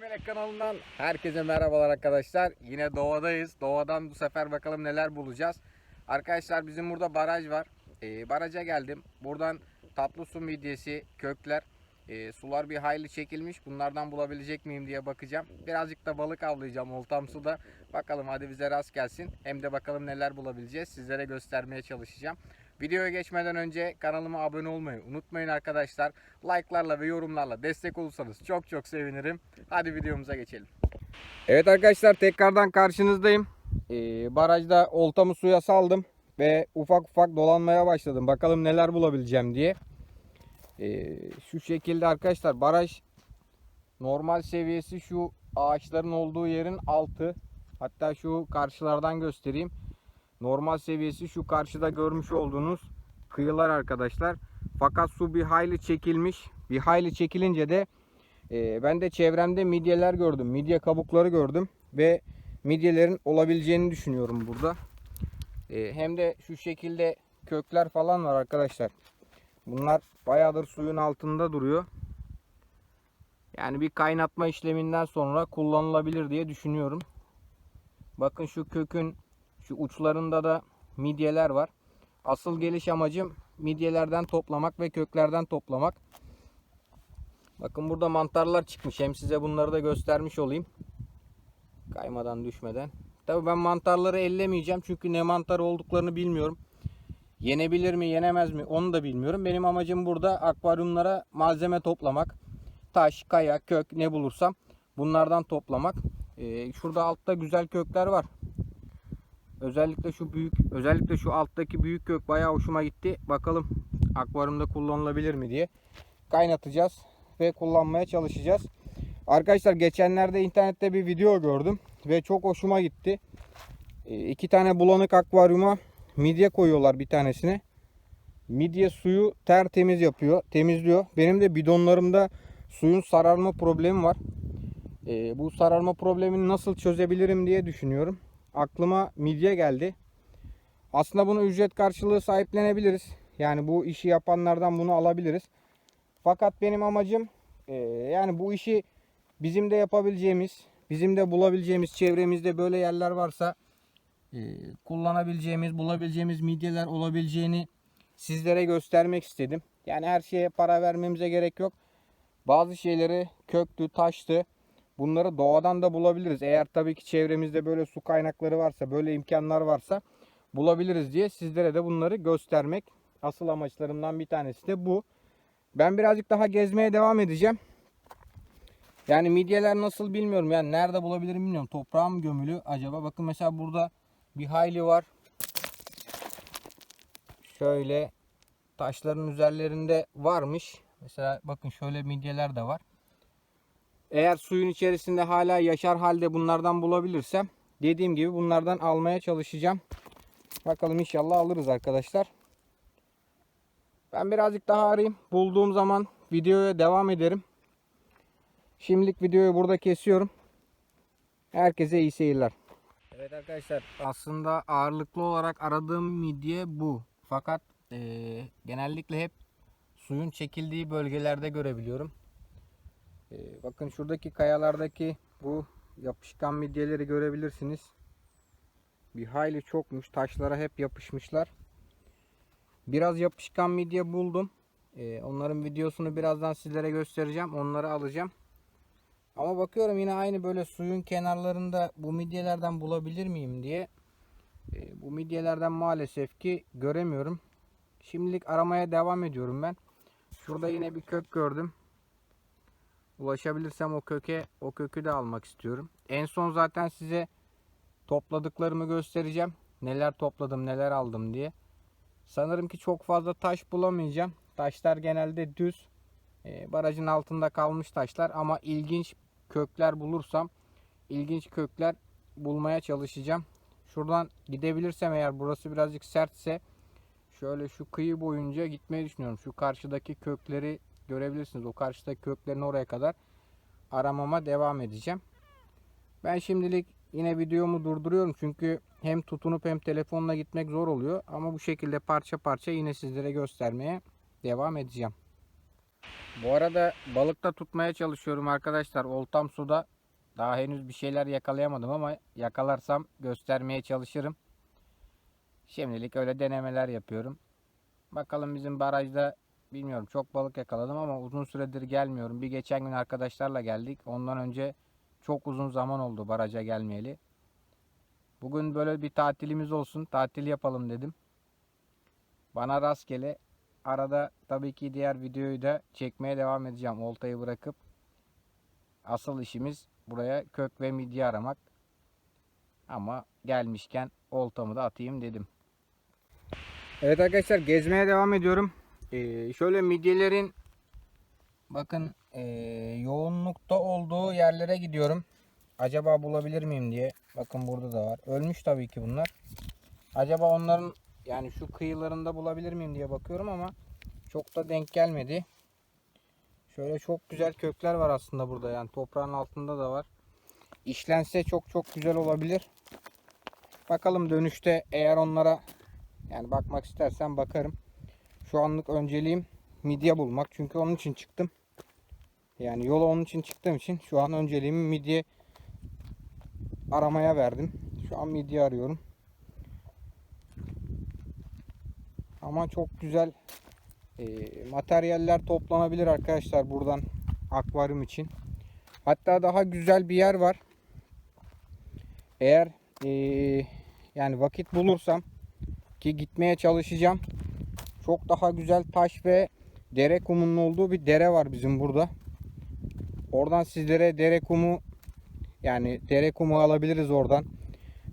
Melek kanalından herkese merhabalar arkadaşlar. Yine doğadayız. Doğadan bu sefer bakalım neler bulacağız. Arkadaşlar bizim burada baraj var. Ee, baraja geldim. Buradan tatlı su midyesi, kökler, e, sular bir hayli çekilmiş. Bunlardan bulabilecek miyim diye bakacağım. Birazcık da balık avlayacağım oltam suda. Bakalım hadi bize rast gelsin. Hem de bakalım neler bulabileceğiz. Sizlere göstermeye çalışacağım. Videoya geçmeden önce kanalıma abone olmayı unutmayın arkadaşlar. Like'larla ve yorumlarla destek olursanız çok çok sevinirim. Hadi videomuza geçelim. Evet arkadaşlar tekrardan karşınızdayım. Ee, barajda oltamı suya saldım ve ufak ufak dolanmaya başladım. Bakalım neler bulabileceğim diye. Ee, şu şekilde arkadaşlar baraj normal seviyesi şu ağaçların olduğu yerin altı. Hatta şu karşılardan göstereyim. Normal seviyesi şu karşıda görmüş olduğunuz kıyılar arkadaşlar. Fakat su bir hayli çekilmiş. Bir hayli çekilince de e, ben de çevremde midyeler gördüm. Midye kabukları gördüm. Ve midyelerin olabileceğini düşünüyorum burada. E, hem de şu şekilde kökler falan var arkadaşlar. Bunlar bayağıdır suyun altında duruyor. Yani bir kaynatma işleminden sonra kullanılabilir diye düşünüyorum. Bakın şu kökün şu uçlarında da midyeler var. Asıl geliş amacım midyelerden toplamak ve köklerden toplamak. Bakın burada mantarlar çıkmış. Hem size bunları da göstermiş olayım. Kaymadan düşmeden. Tabii ben mantarları ellemeyeceğim. Çünkü ne mantar olduklarını bilmiyorum. Yenebilir mi yenemez mi onu da bilmiyorum. Benim amacım burada akvaryumlara malzeme toplamak. Taş, kaya, kök ne bulursam bunlardan toplamak. Ee, şurada altta güzel kökler var. Özellikle şu büyük, özellikle şu alttaki büyük kök bayağı hoşuma gitti. Bakalım akvaryumda kullanılabilir mi diye. Kaynatacağız ve kullanmaya çalışacağız. Arkadaşlar geçenlerde internette bir video gördüm ve çok hoşuma gitti. E, iki tane bulanık akvaryuma midye koyuyorlar bir tanesine. Midye suyu tertemiz yapıyor, temizliyor. Benim de bidonlarımda suyun sararma problemi var. E, bu sararma problemini nasıl çözebilirim diye düşünüyorum aklıma midye geldi. Aslında bunu ücret karşılığı sahiplenebiliriz. Yani bu işi yapanlardan bunu alabiliriz. Fakat benim amacım e, yani bu işi bizim de yapabileceğimiz, bizim de bulabileceğimiz çevremizde böyle yerler varsa e, kullanabileceğimiz, bulabileceğimiz midyeler olabileceğini sizlere göstermek istedim. Yani her şeye para vermemize gerek yok. Bazı şeyleri köktü, taştı. Bunları doğadan da bulabiliriz. Eğer tabii ki çevremizde böyle su kaynakları varsa, böyle imkanlar varsa bulabiliriz diye sizlere de bunları göstermek asıl amaçlarımdan bir tanesi de bu. Ben birazcık daha gezmeye devam edeceğim. Yani midyeler nasıl bilmiyorum. Yani nerede bulabilirim bilmiyorum. Toprağa mı gömülü acaba? Bakın mesela burada bir hayli var. Şöyle taşların üzerlerinde varmış. Mesela bakın şöyle midyeler de var. Eğer suyun içerisinde hala yaşar halde bunlardan bulabilirsem dediğim gibi bunlardan almaya çalışacağım. Bakalım inşallah alırız arkadaşlar. Ben birazcık daha arayayım. Bulduğum zaman videoya devam ederim. Şimdilik videoyu burada kesiyorum. Herkese iyi seyirler. Evet arkadaşlar aslında ağırlıklı olarak aradığım midye bu. Fakat e, genellikle hep suyun çekildiği bölgelerde görebiliyorum. Ee, bakın şuradaki kayalardaki bu yapışkan midyeleri görebilirsiniz. Bir hayli çokmuş. Taşlara hep yapışmışlar. Biraz yapışkan midye buldum. Ee, onların videosunu birazdan sizlere göstereceğim. Onları alacağım. Ama bakıyorum yine aynı böyle suyun kenarlarında bu midyelerden bulabilir miyim diye. Ee, bu midyelerden maalesef ki göremiyorum. Şimdilik aramaya devam ediyorum ben. Şurada yine bir kök gördüm ulaşabilirsem o köke o kökü de almak istiyorum. En son zaten size topladıklarımı göstereceğim. Neler topladım, neler aldım diye. Sanırım ki çok fazla taş bulamayacağım. Taşlar genelde düz. E, barajın altında kalmış taşlar ama ilginç kökler bulursam ilginç kökler bulmaya çalışacağım. Şuradan gidebilirsem eğer burası birazcık sertse şöyle şu kıyı boyunca gitmeyi düşünüyorum. Şu karşıdaki kökleri görebilirsiniz. O karşıdaki köklerin oraya kadar aramama devam edeceğim. Ben şimdilik yine videomu durduruyorum. Çünkü hem tutunup hem telefonla gitmek zor oluyor. Ama bu şekilde parça parça yine sizlere göstermeye devam edeceğim. Bu arada balıkta tutmaya çalışıyorum arkadaşlar. Oltam suda. Daha henüz bir şeyler yakalayamadım ama yakalarsam göstermeye çalışırım. Şimdilik öyle denemeler yapıyorum. Bakalım bizim barajda bilmiyorum çok balık yakaladım ama uzun süredir gelmiyorum. Bir geçen gün arkadaşlarla geldik. Ondan önce çok uzun zaman oldu baraja gelmeyeli. Bugün böyle bir tatilimiz olsun. Tatil yapalım dedim. Bana rastgele arada tabii ki diğer videoyu da çekmeye devam edeceğim. Oltayı bırakıp asıl işimiz buraya kök ve midye aramak. Ama gelmişken oltamı da atayım dedim. Evet arkadaşlar gezmeye devam ediyorum. Ee, şöyle midyelerin bakın ee, yoğunlukta olduğu yerlere gidiyorum. Acaba bulabilir miyim diye. Bakın burada da var. Ölmüş tabii ki bunlar. Acaba onların yani şu kıyılarında bulabilir miyim diye bakıyorum ama çok da denk gelmedi. Şöyle çok güzel kökler var aslında burada yani toprağın altında da var. İşlense çok çok güzel olabilir. Bakalım dönüşte eğer onlara yani bakmak istersen bakarım. Şu anlık önceliğim midye bulmak. Çünkü onun için çıktım. Yani yola onun için çıktığım için şu an önceliğimi midye aramaya verdim. Şu an midye arıyorum. Ama çok güzel e, materyaller toplanabilir arkadaşlar buradan akvaryum için. Hatta daha güzel bir yer var. Eğer e, yani vakit bulursam ki gitmeye çalışacağım. Çok daha güzel taş ve dere kumunun olduğu bir dere var bizim burada. Oradan sizlere dere kumu yani dere kumu alabiliriz oradan.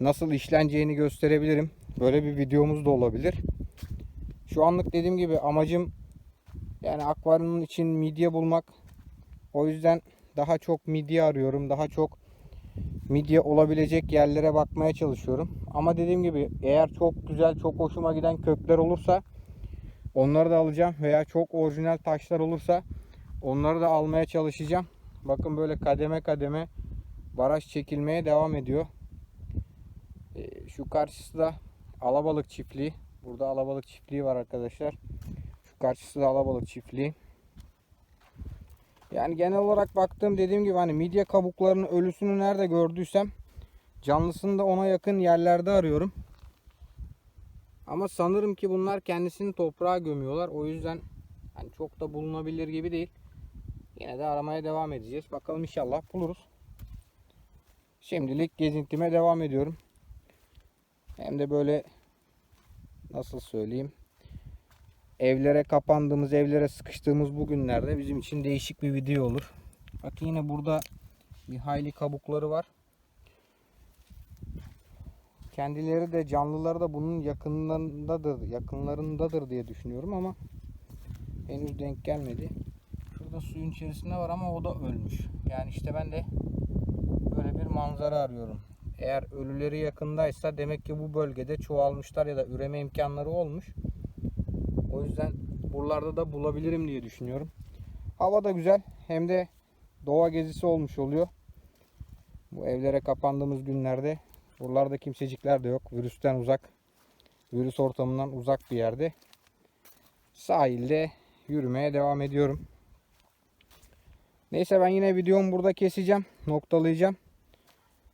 Nasıl işleneceğini gösterebilirim. Böyle bir videomuz da olabilir. Şu anlık dediğim gibi amacım yani akvaryumun için midye bulmak. O yüzden daha çok midye arıyorum. Daha çok midye olabilecek yerlere bakmaya çalışıyorum. Ama dediğim gibi eğer çok güzel, çok hoşuma giden kökler olursa onları da alacağım. Veya çok orijinal taşlar olursa onları da almaya çalışacağım. Bakın böyle kademe kademe baraj çekilmeye devam ediyor. Ee, şu karşısı da alabalık çiftliği. Burada alabalık çiftliği var arkadaşlar. Şu karşısı da alabalık çiftliği. Yani genel olarak baktığım dediğim gibi hani midye kabuklarının ölüsünü nerede gördüysem canlısını da ona yakın yerlerde arıyorum. Ama sanırım ki bunlar kendisini toprağa gömüyorlar. O yüzden hani çok da bulunabilir gibi değil. Yine de aramaya devam edeceğiz. Bakalım inşallah buluruz. Şimdilik gezintime devam ediyorum. Hem de böyle nasıl söyleyeyim evlere kapandığımız, evlere sıkıştığımız bu günlerde bizim için değişik bir video olur. Bakın yine burada bir hayli kabukları var. Kendileri de canlıları da bunun yakınlarındadır, yakınlarındadır diye düşünüyorum ama henüz denk gelmedi. Şurada suyun içerisinde var ama o da ölmüş. Yani işte ben de böyle bir manzara arıyorum. Eğer ölüleri yakındaysa demek ki bu bölgede çoğalmışlar ya da üreme imkanları olmuş. O yüzden buralarda da bulabilirim diye düşünüyorum. Hava da güzel. Hem de doğa gezisi olmuş oluyor. Bu evlere kapandığımız günlerde buralarda kimsecikler de yok. Virüsten uzak. Virüs ortamından uzak bir yerde. Sahilde yürümeye devam ediyorum. Neyse ben yine videomu burada keseceğim. Noktalayacağım.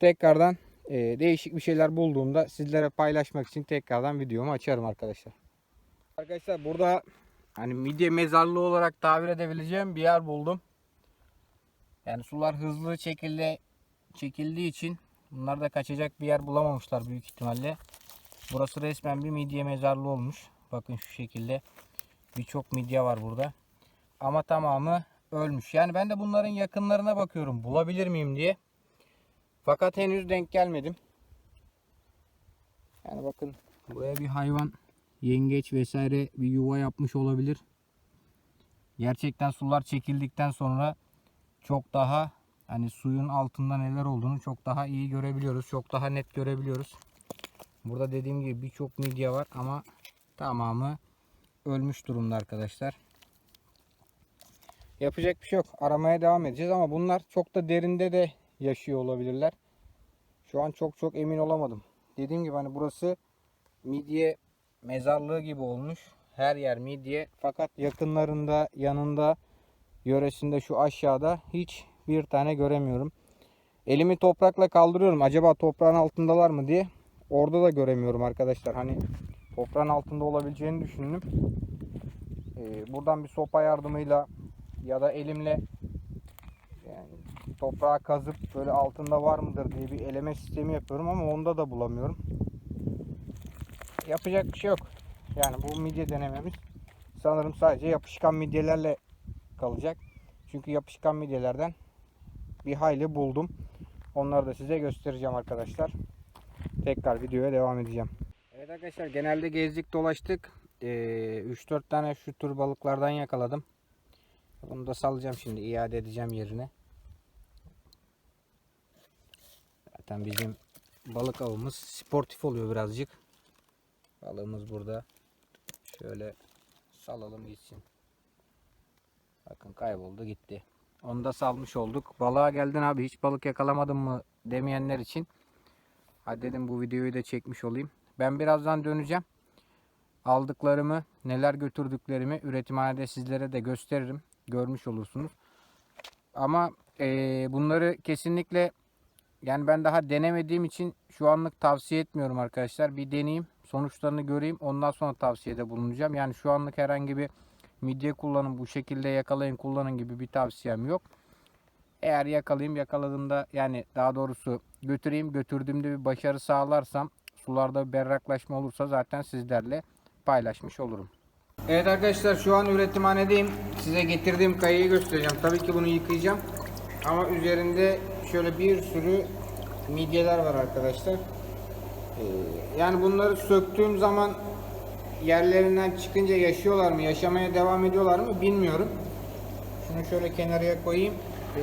Tekrardan e, değişik bir şeyler bulduğumda sizlere paylaşmak için tekrardan videomu açarım arkadaşlar. Arkadaşlar burada hani midye mezarlığı olarak tabir edebileceğim bir yer buldum. Yani sular hızlı şekilde çekildiği için bunlar da kaçacak bir yer bulamamışlar büyük ihtimalle. Burası resmen bir midye mezarlığı olmuş. Bakın şu şekilde birçok midye var burada. Ama tamamı ölmüş. Yani ben de bunların yakınlarına bakıyorum bulabilir miyim diye. Fakat henüz denk gelmedim. Yani bakın buraya bir hayvan yengeç vesaire bir yuva yapmış olabilir. Gerçekten sular çekildikten sonra çok daha hani suyun altında neler olduğunu çok daha iyi görebiliyoruz. Çok daha net görebiliyoruz. Burada dediğim gibi birçok midye var ama tamamı ölmüş durumda arkadaşlar. Yapacak bir şey yok. Aramaya devam edeceğiz ama bunlar çok da derinde de yaşıyor olabilirler. Şu an çok çok emin olamadım. Dediğim gibi hani burası midye mezarlığı gibi olmuş. Her yer midye. Fakat yakınlarında yanında yöresinde şu aşağıda hiç bir tane göremiyorum. Elimi toprakla kaldırıyorum. Acaba toprağın altındalar mı diye. Orada da göremiyorum arkadaşlar. Hani toprağın altında olabileceğini düşündüm. Ee, buradan bir sopa yardımıyla ya da elimle yani toprağa kazıp böyle altında var mıdır diye bir eleme sistemi yapıyorum ama onda da bulamıyorum. Yapacak bir şey yok. Yani bu midye denememiz sanırım sadece yapışkan midyelerle kalacak. Çünkü yapışkan midyelerden bir hayli buldum. Onları da size göstereceğim arkadaşlar. Tekrar videoya devam edeceğim. Evet arkadaşlar genelde gezdik dolaştık. Ee, 3-4 tane şu tür balıklardan yakaladım. Bunu da salacağım şimdi iade edeceğim yerine. Zaten bizim balık avımız sportif oluyor birazcık. Balığımız burada. Şöyle salalım gitsin. Bakın kayboldu gitti. Onu da salmış olduk. Balığa geldin abi hiç balık yakalamadın mı demeyenler için. Hadi dedim bu videoyu da çekmiş olayım. Ben birazdan döneceğim. Aldıklarımı, neler götürdüklerimi üretimhanede sizlere de gösteririm. Görmüş olursunuz. Ama eee, bunları kesinlikle yani ben daha denemediğim için şu anlık tavsiye etmiyorum arkadaşlar. Bir deneyeyim, sonuçlarını göreyim. Ondan sonra tavsiyede bulunacağım. Yani şu anlık herhangi bir midye kullanın, bu şekilde yakalayın, kullanın gibi bir tavsiyem yok. Eğer yakalayayım, yakaladığımda yani daha doğrusu götüreyim, götürdüğümde bir başarı sağlarsam, sularda bir berraklaşma olursa zaten sizlerle paylaşmış olurum. Evet arkadaşlar şu an üretimhanedeyim. Size getirdiğim kayayı göstereceğim. Tabii ki bunu yıkayacağım. Ama üzerinde şöyle bir sürü midyeler var arkadaşlar. Ee, yani bunları söktüğüm zaman yerlerinden çıkınca yaşıyorlar mı, yaşamaya devam ediyorlar mı bilmiyorum. Şunu şöyle kenarıya koyayım. Ee,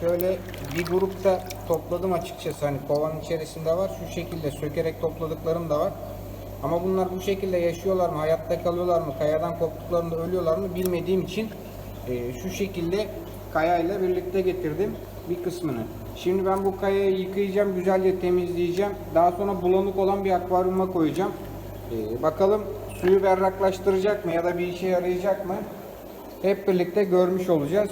şöyle bir grupta topladım açıkçası. Hani kovanın içerisinde var. Şu şekilde sökerek topladıklarım da var. Ama bunlar bu şekilde yaşıyorlar mı, hayatta kalıyorlar mı, kayadan koptuklarında ölüyorlar mı bilmediğim için e, şu şekilde kayayla birlikte getirdim bir kısmını. Şimdi ben bu kayayı yıkayacağım, güzelce temizleyeceğim. Daha sonra bulanık olan bir akvaryuma koyacağım. E, bakalım suyu berraklaştıracak mı ya da bir işe yarayacak mı? Hep birlikte görmüş olacağız.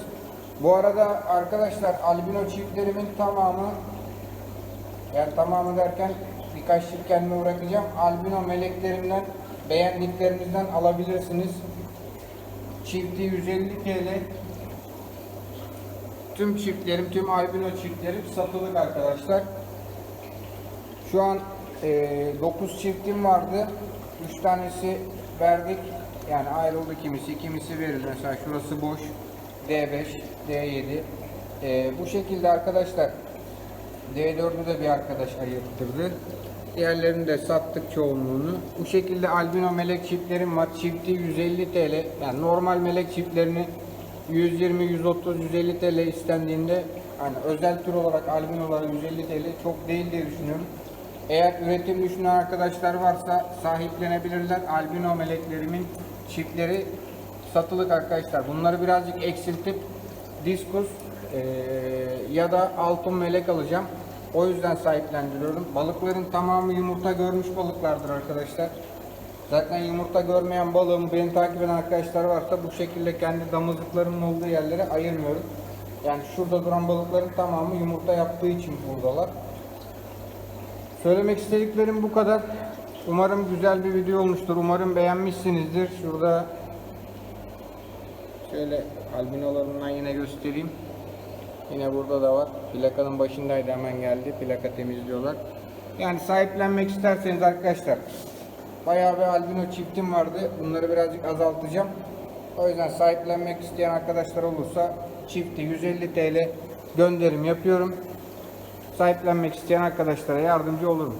Bu arada arkadaşlar albino çiftlerimin tamamı yani tamamı derken birkaç çift kendime bırakacağım. Albino meleklerimden beğendiklerinizden alabilirsiniz. Çifti 150 TL. Tüm çiftlerim, tüm albino çiftlerim satılık arkadaşlar. Şu an 9 çiftim vardı. 3 tanesi verdik. Yani ayrıldı kimisi, kimisi verildi. Mesela şurası boş. D5, D7. E, bu şekilde arkadaşlar D4'ü de bir arkadaş ayırttırdı. Diğerlerini de sattık çoğunluğunu. Bu şekilde albino melek çiftlerim var. Çifti 150 TL. Yani normal melek çiftlerini 120, 130, 150 TL istendiğinde hani özel tür olarak albinolara 150 TL çok değil diye düşünüyorum. Eğer üretim düşünen arkadaşlar varsa sahiplenebilirler. Albino meleklerimin çiftleri satılık arkadaşlar. Bunları birazcık eksiltip diskus eee, ya da altın melek alacağım. O yüzden sahiplendiriyorum. Balıkların tamamı yumurta görmüş balıklardır arkadaşlar. Zaten yumurta görmeyen balığımı beni takip eden arkadaşlar varsa bu şekilde kendi damızlıklarımın olduğu yerlere ayırmıyorum. Yani şurada duran balıkların tamamı yumurta yaptığı için buradalar. Söylemek istediklerim bu kadar. Umarım güzel bir video olmuştur. Umarım beğenmişsinizdir. Şurada şöyle albinolarından yine göstereyim. Yine burada da var. Plakanın başındaydı hemen geldi. Plaka temizliyorlar. Yani sahiplenmek isterseniz arkadaşlar bayağı bir albino çiftim vardı. Bunları birazcık azaltacağım. O yüzden sahiplenmek isteyen arkadaşlar olursa çifti 150 TL gönderim yapıyorum. Sahiplenmek isteyen arkadaşlara yardımcı olurum.